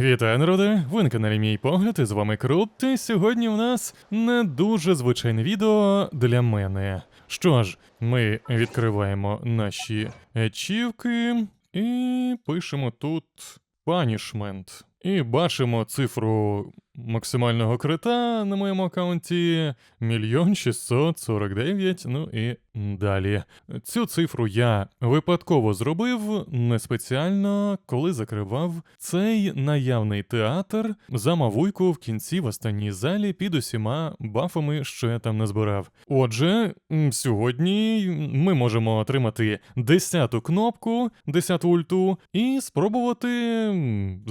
Вітаю, народи! Ви на каналі Мій Погляд, і з вами Крут. І сьогодні у нас не дуже звичайне відео для мене. Що ж, ми відкриваємо наші ачівки і пишемо тут Punishment. І бачимо цифру максимального крита на моєму аккаунті мільйон 649, ну і далі. Цю цифру я випадково зробив не спеціально, коли закривав цей наявний театр за мавуйку в кінці в останній залі під усіма бафами, що я там назбирав. Отже, сьогодні ми можемо отримати 10-ту кнопку, 10-ту ульту, і спробувати м,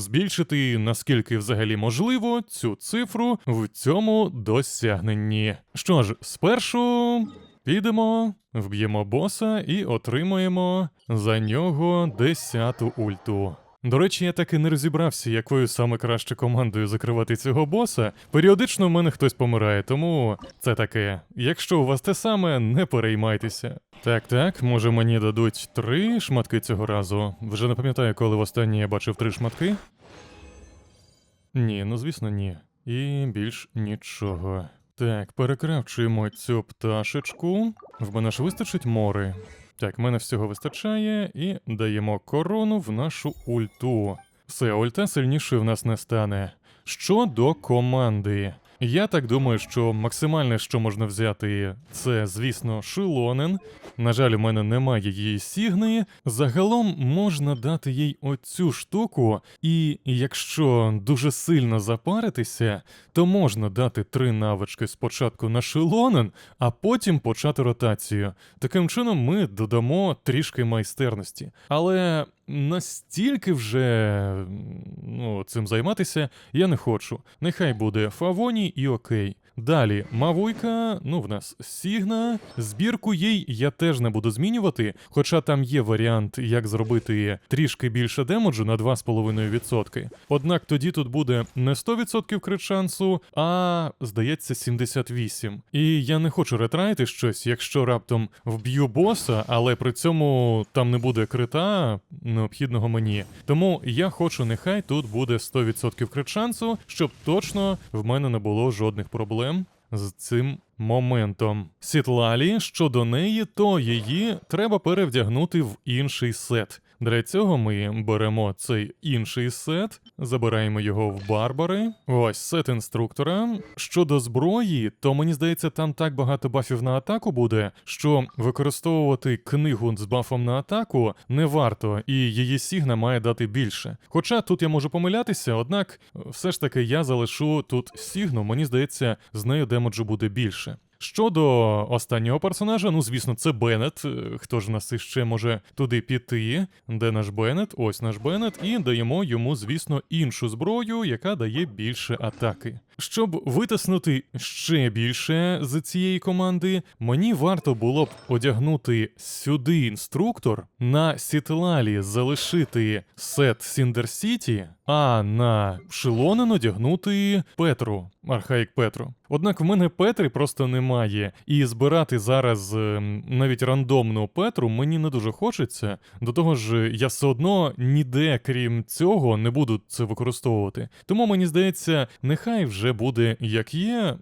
збільшити наскільки взагалі можливо цю цифру в цьому досягненні. Що ж, спершу підемо, вб'ємо боса і отримаємо за нього 10-ту ульту. До речі, я так і не розібрався, якою саме краще командою закривати цього боса. Періодично в мене хтось помирає, тому це таке. Якщо у вас те саме, не переймайтеся. Так, так, може мені дадуть три шматки цього разу. Вже не пам'ятаю, коли востаннє я бачив три шматки. Ні, ну звісно, ні. І більш нічого. Так, перекравчуємо цю пташечку. В мене ж вистачить мори. Так, в мене всього вистачає, і даємо корону в нашу ульту. Все, ульта сильнішою в нас не стане. Щодо команди. Я так думаю, що максимальне, що можна взяти, це, звісно, шилонен. На жаль, у мене немає її сігни. Загалом можна дати їй оцю штуку, і якщо дуже сильно запаритися, то можна дати три навички спочатку на шилонен, а потім почати ротацію. Таким чином ми додамо трішки майстерності. Але настільки вже ну, цим займатися я не хочу. Нехай буде Фавоні і окей. Далі, Мавуйка, ну в нас Сігна. Збірку їй я теж не буду змінювати, хоча там є варіант, як зробити трішки більше демоджу на 2,5%. Однак тоді тут буде не 100% крит шансу, а здається 78%. І я не хочу ретрайти щось, якщо раптом вб'ю боса, але при цьому там не буде крита необхідного мені. Тому я хочу, нехай тут буде 100% крит шансу, щоб точно в мене не було жодних проблем з цим моментом. Сітлалі щодо неї, то її треба перевдягнути в інший сет. Для цього ми беремо цей інший сет, забираємо його в барбари. Ось сет інструктора. Щодо зброї, то мені здається, там так багато бафів на атаку буде, що використовувати книгу з бафом на атаку не варто, і її сігна має дати більше. Хоча тут я можу помилятися, однак все ж таки я залишу тут сігну, мені здається, з нею демоджу буде більше. Щодо останнього персонажа, ну звісно, це Беннет. Е, Хто ж нас іще може туди піти? Де наш Беннет? Ось наш Беннет, і даємо йому, звісно, іншу зброю, яка дає більше атаки. Щоб витиснути ще більше з цієї команди, мені варто було б одягнути сюди інструктор, на Сітлалі залишити сет Сіндер Сіті, а на Шилонен одягнути Петру, Архаїк Петру. Однак в мене Петри просто немає, і збирати зараз ем, навіть рандомну Петру мені не дуже хочеться. До того ж, я все одно ніде, крім цього, не буду це використовувати. Тому мені здається, нехай вже буде як є,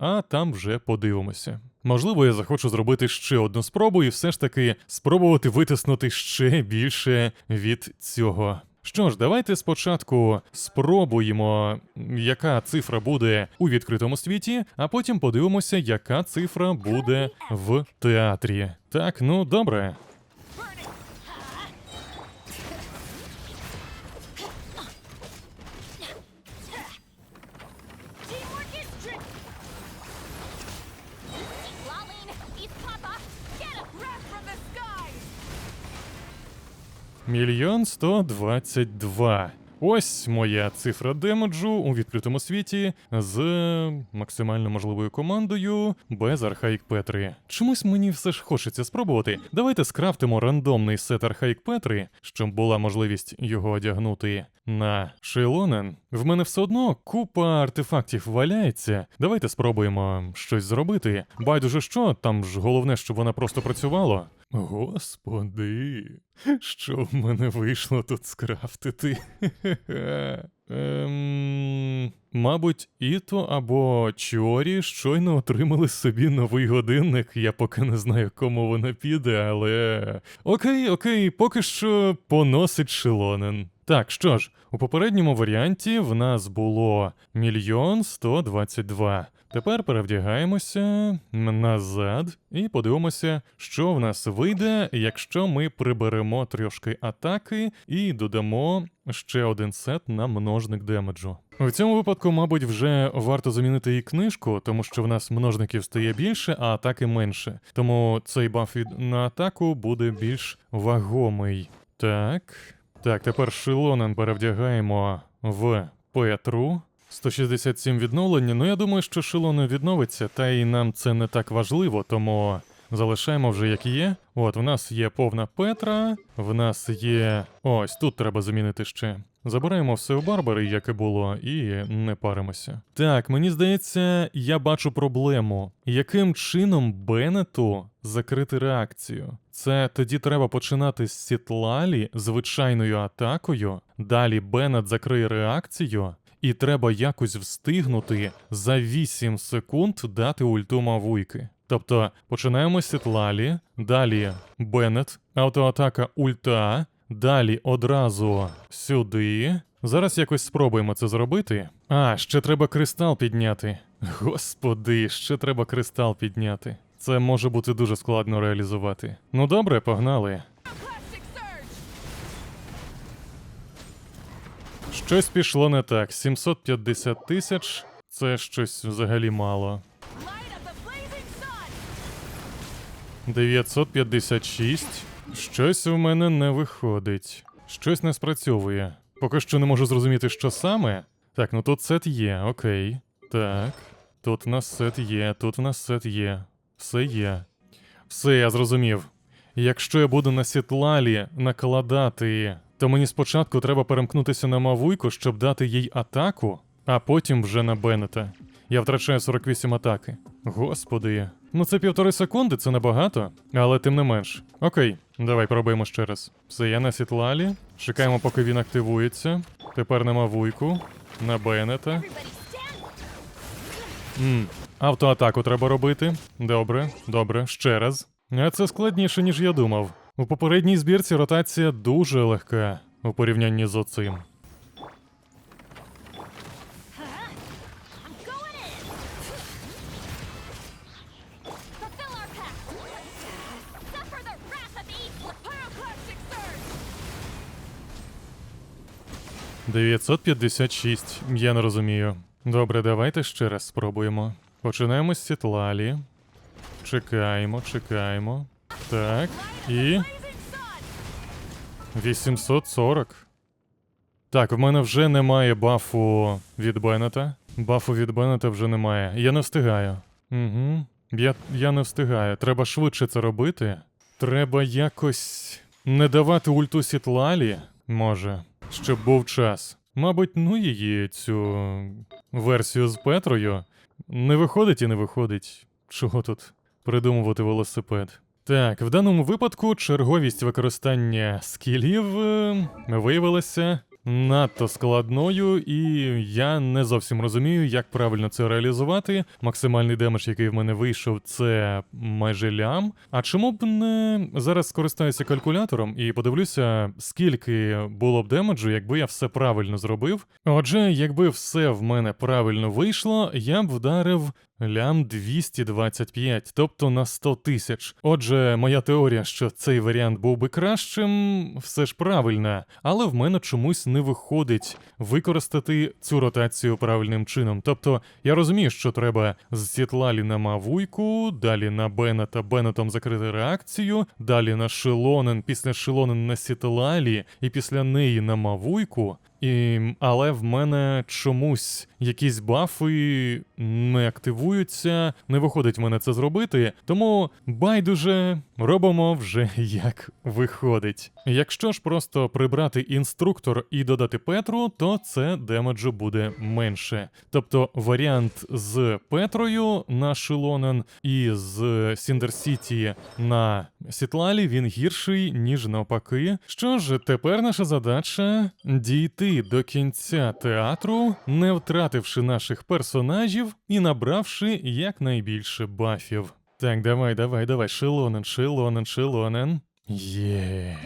а там вже подивимося. Можливо, я захочу зробити ще одну спробу і все ж таки спробувати витиснути ще більше від цього. Що ж, давайте спочатку спробуємо, яка цифра буде у відкритому світі, а потім подивимося, яка цифра буде в театрі. Так, ну добре. Мільйон сто двадцять два. Ось моя цифра демеджу у відкритому світі з максимально можливою командою без Архаїк Петри. Чомусь мені все ж хочеться спробувати. Давайте скрафтимо рандомний сет Архаїк Петри, щоб була можливість його одягнути на Шейлонен. В мене все одно купа артефактів валяється. Давайте спробуємо щось зробити. Байдуже що, там ж головне, щоб вона просто працювала. Господи, що в мене вийшло тут скрафтити? Е, мабуть, Іто або Чорі щойно отримали собі новий годинник. Я поки не знаю, кому вона піде, але. Окей, окей, поки що поносить Шилонен. Так, що ж, у попередньому варіанті в нас було мільйон сто двадцять два. Тепер перевдягаємося назад і подивимося, що в нас вийде, якщо ми приберемо трошки атаки і додамо ще один сет на множник демеджу. В цьому випадку, мабуть, вже варто замінити і книжку, тому що в нас множників стає більше, а атаки менше. Тому цей баф на атаку буде більш вагомий. Так. Так, тепер Шилонен перевдягаємо в Петру. 167 відновлення. Ну я думаю, що Шилонен відновиться, та й нам це не так важливо, тому залишаємо вже як є. От, в нас є повна Петра, в нас є. Ось тут треба замінити ще. Забираємо все у Барбари, як і було, і не паримося. Так, мені здається, я бачу проблему. Яким чином Беннету закрити реакцію? Це тоді треба починати з Сітлалі звичайною атакою. Далі Беннет закриє реакцію, і треба якось встигнути за 8 секунд дати ульту Мавуйки. Тобто починаємо Сітлалі, далі Беннет, автоатака ульта, далі одразу сюди. Зараз якось спробуємо це зробити. А, ще треба кристал підняти. Господи, ще треба кристал підняти. Це може бути дуже складно реалізувати. Ну добре, погнали. Щось пішло не так. 750 тисяч це щось взагалі мало. Light of the blazing sun! 956. Щось у мене не виходить. Щось не спрацьовує. Поки що не можу зрозуміти, що саме. Так, ну тут сет є, окей. Так. Тут в нас сет є, тут в нас сет є. Все є. Все, я зрозумів. Якщо я буду на сітлалі накладати, то мені спочатку треба перемкнутися на Мавуйку, щоб дати їй атаку, а потім вже на Беннета. Я втрачаю 48 атаки. Господи. Ну це півтори секунди, це небагато, але тим не менш. Окей, давай пробуємо ще раз. Все, я на сітлалі. Чекаємо, поки він активується. Тепер на Мавуйку, на Беннета. Everybody stand! М, Автоатаку треба робити. Добре, добре, ще раз. А це складніше, ніж я думав. У попередній збірці ротація дуже легка у порівнянні з оцим. Pyroclastic surge! 956. Я не розумію. Добре, давайте ще раз спробуємо. Починаємо з Сітлалі. Чекаємо, чекаємо. Так. І. 840. Так, в мене вже немає бафу від Беннета. Бафу від Беннета вже немає. Я не встигаю. Угу. Я, я не встигаю. Треба швидше це робити. Треба якось не давати ульту Сітлалі, може, щоб був час. Мабуть, ну її цю версію з Петрою. Не виходить і не виходить. Чого тут придумувати велосипед? Так, в даному випадку черговість використання скілів е, виявилася надто складною, і я не зовсім розумію, як правильно це реалізувати. Максимальний демедж, який в мене вийшов, це майже лям. А чому б не зараз скористаюся калькулятором і подивлюся, скільки було б демеджу, якби я все правильно зробив. Отже, якби все в мене правильно вийшло, я б вдарив лям 225, тобто на 100 тисяч. Отже, моя теорія, що цей варіант був би кращим, все ж правильна, але в мене чомусь не виходить використати цю ротацію правильним чином. Тобто, я розумію, що треба з Сітлалі на Мавуйку, далі на Беннета Беннетом закрити реакцію, далі на Шилонен, після Шилонен на Сітлалі, і після неї на Мавуйку. І, але в мене чомусь якісь бафи не активуються, не виходить в мене це зробити, тому байдуже робимо вже як виходить. Якщо ж просто прибрати інструктор і додати Петру, то це демеджу буде менше. Тобто варіант з Петрою на Шилонен і з Сіндер Сіті на Сітлалі він гірший, ніж навпаки. Що ж, тепер наша задача дійти до кінця театру, не втративши наших персонажів і набравши якнайбільше бафів. Так, давай, давай, давай, Шилонен, Шилонен, Шилонен. Є.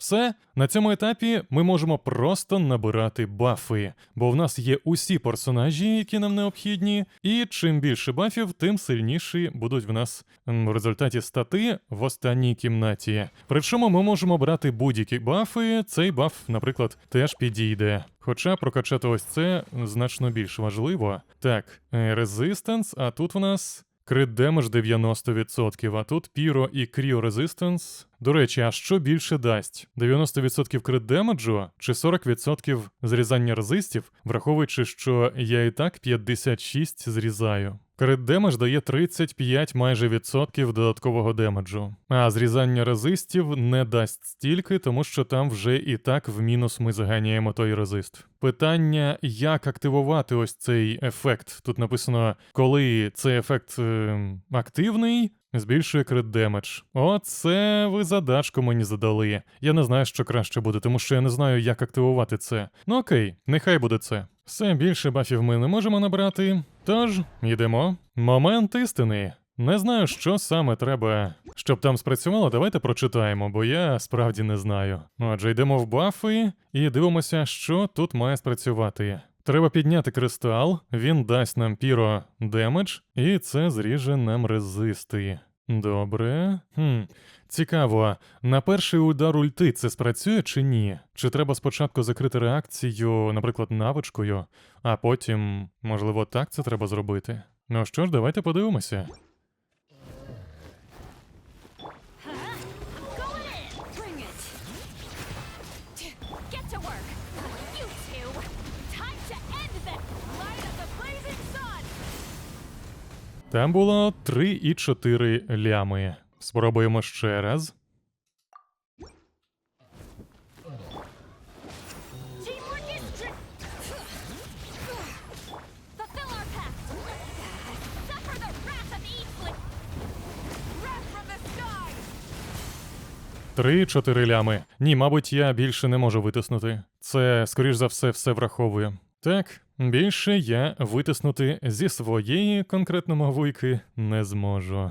Все, на цьому етапі ми можемо просто набирати бафи, бо в нас є усі персонажі, які нам необхідні, і чим більше бафів, тим сильніші будуть в нас в результаті стати в останній кімнаті. Причому ми можемо брати будь-які бафи, цей баф, наприклад, теж підійде. Хоча прокачати ось це значно більш важливо. Так, резистанс, а тут в нас. Крит демедж 90%, а тут Pyro і Cryo Resistance. До речі, а що більше дасть? 90% крит демеджу чи 40% зрізання резистів, враховуючи, що я і так 56 зрізаю. Крит демедж дає 35 майже відсотків додаткового демеджу. А зрізання резистів не дасть стільки, тому що там вже і так в мінус ми заганяємо той резист. Питання, як активувати ось цей ефект. Тут написано, коли цей ефект е, активний. Збільшує крит демедж. Оце ви задачку мені задали. Я не знаю, що краще буде, тому що я не знаю, як активувати це. Ну окей, нехай буде це. Все більше бафів ми не можемо набрати. Тож, йдемо. Момент істини. Не знаю, що саме треба, щоб там спрацювало. Давайте прочитаємо, бо я справді не знаю. Отже, йдемо в бафи і дивимося, що тут має спрацювати. Треба підняти кристал, він дасть нам піро демедж, і це зріже нам резисти. Добре. Хм. Цікаво, на перший удар ульти це спрацює чи ні? Чи треба спочатку закрити реакцію, наприклад, навичкою, а потім, можливо, так це треба зробити? Ну що ж, давайте подивимося. Там було 3,4 лями. Спробуємо ще раз. Sky! 3-4 лями. Ні, мабуть, я більше не можу витиснути. Це, скоріш за все, все враховує. Так, більше я витиснути зі своєї конкретно мовуйки не зможу.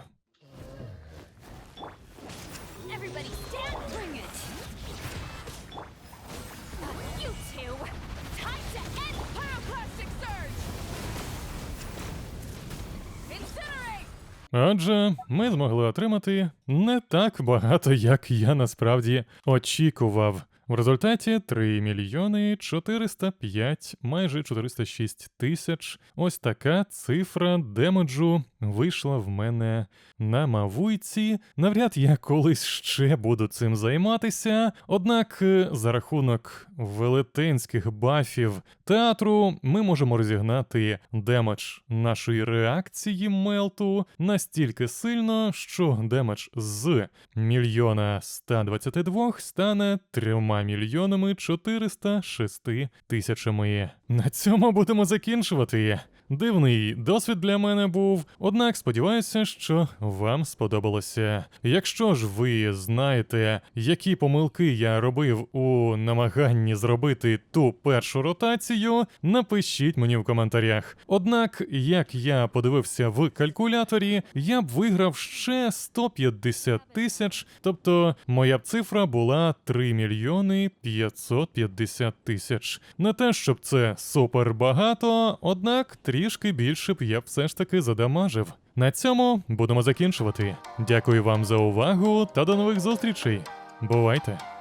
Отже, ми змогли отримати не так багато, як я насправді очікував. В результаті 3 мільйони 405, майже 406 тисяч. Ось така цифра демеджу вийшла в мене на мавуйці. Навряд я колись ще буду цим займатися. Однак, е, за рахунок велетенських бафів театру, ми можемо розігнати демедж нашої реакції мелту настільки сильно, що демедж з мільйона 122 стане 3 мільйонами 406 тисячами. На цьому будемо закінчувати. Дивний досвід для мене був, однак сподіваюся, що вам сподобалося. Якщо ж ви знаєте, які помилки я робив у намаганні зробити ту першу ротацію, напишіть мені в коментарях. Однак, як я подивився в калькуляторі, я б виграв ще 150 тисяч, тобто моя б цифра була 3 мільйони 550 тисяч. Не те, щоб це супер багато, однак трішки більше б я б все ж таки задамажив. На цьому будемо закінчувати. Дякую вам за увагу та до нових зустрічей. Бувайте!